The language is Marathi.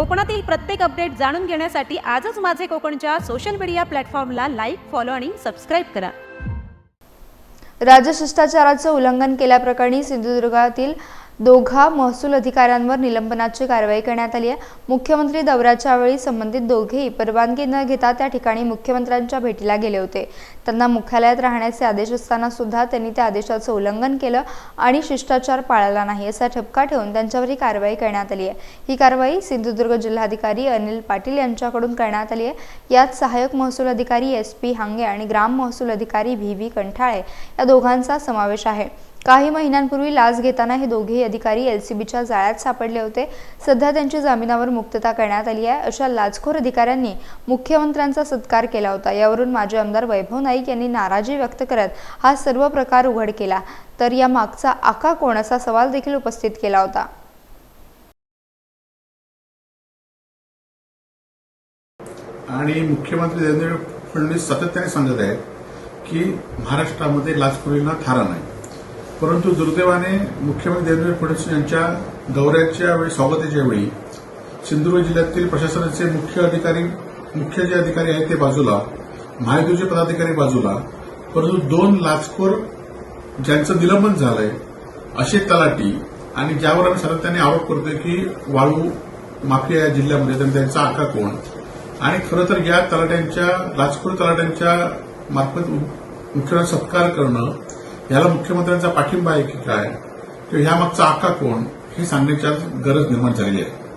कोकणातील प्रत्येक अपडेट जाणून घेण्यासाठी आजच माझे कोकणच्या सोशल मीडिया प्लॅटफॉर्मला लाईक फॉलो आणि सबस्क्राईब करा. राजशिष्टाचाराचं उल्लंघन केल्याप्रकरणी सिंधुदुर्गातील दोघा महसूल अधिकाऱ्यांवर निलंबनाची कारवाई करण्यात आली आहे. मुख्यमंत्री दौऱ्याच्या वेळी संबंधित दोघेही परवानगी न घेता त्या ठिकाणी मुख्यमंत्र्यांच्या भेटीला गेले होते. त्यांना मुख्यालयात राहण्याचे आदेश असताना सुद्धा त्यांनी त्या आदेशाचं उल्लंघन केलं आणि शिष्टाचार पाळला नाही असा ठपका ठेवून त्यांच्यावर ही कारवाई करण्यात आली आहे. ही कारवाई सिंधुदुर्ग जिल्हाधिकारी अनिल पाटील यांच्याकडून करण्यात आली आहे. यात सहाय्यक महसूल अधिकारी एस पी हांगे आणि ग्राम महसूल अधिकारी व्ही व्ही कंठाळे या दोघांचा समावेश आहे. काही महिन्यांपूर्वी लाच घेताना हे दोघेही अधिकारी एल सी बीच्या जाळ्यात सापडले होते. सध्या त्यांची जामिनावर मुक्तता करण्यात आली आहे. अशा लाचखोर अधिकाऱ्यांनी मुख्यमंत्र्यांचा सत्कार केला होता. यावरून माजी आमदार वैभव नाईक यांनी नाराजी व्यक्त करत हा सर्व प्रकार उघड केला. तर या मागचा आका कोण असा सवाल देखील उपस्थित केला होता. आणि मुख्यमंत्री देवेंद्र फडणवीस सातत्याने सांगत आहेत की महाराष्ट्रामध्ये लाचखोरीला थारा नाही. परंतु दुर्दैवाने मुख्यमंत्री देवेंद्र फडणवीस यांच्या दौऱ्याच्या वेळी स्वागताच्या वेळी सिंधुदुर्ग जिल्ह्यातील प्रशासनाचे मुख्य अधिकारी मुख्य जे अधिकारी आहेत ते बाजूला महायुतीचे पदाधिकारी बाजूला परंतु दोन लाचखोर ज्यांचं निलंबन झालंय असे तलाटी आणि ज्यावर आम्ही सातत्याने आरोप करतोय की वाळू माफिया या जिल्ह्यामध्ये तर त्यांचा आका कोण? आणि खरं तर या तलाट्यांच्या लाचखोर तलाट्यांच्या मार्फत मुख्यमंत्री सत्कार करणं याला मुख्यमंत्र्यांचा पाठिंबा आहे की काय? किंवा ह्या मागचा आका कोण? हे सांगण्याची गरज निर्माण झालेली आहे.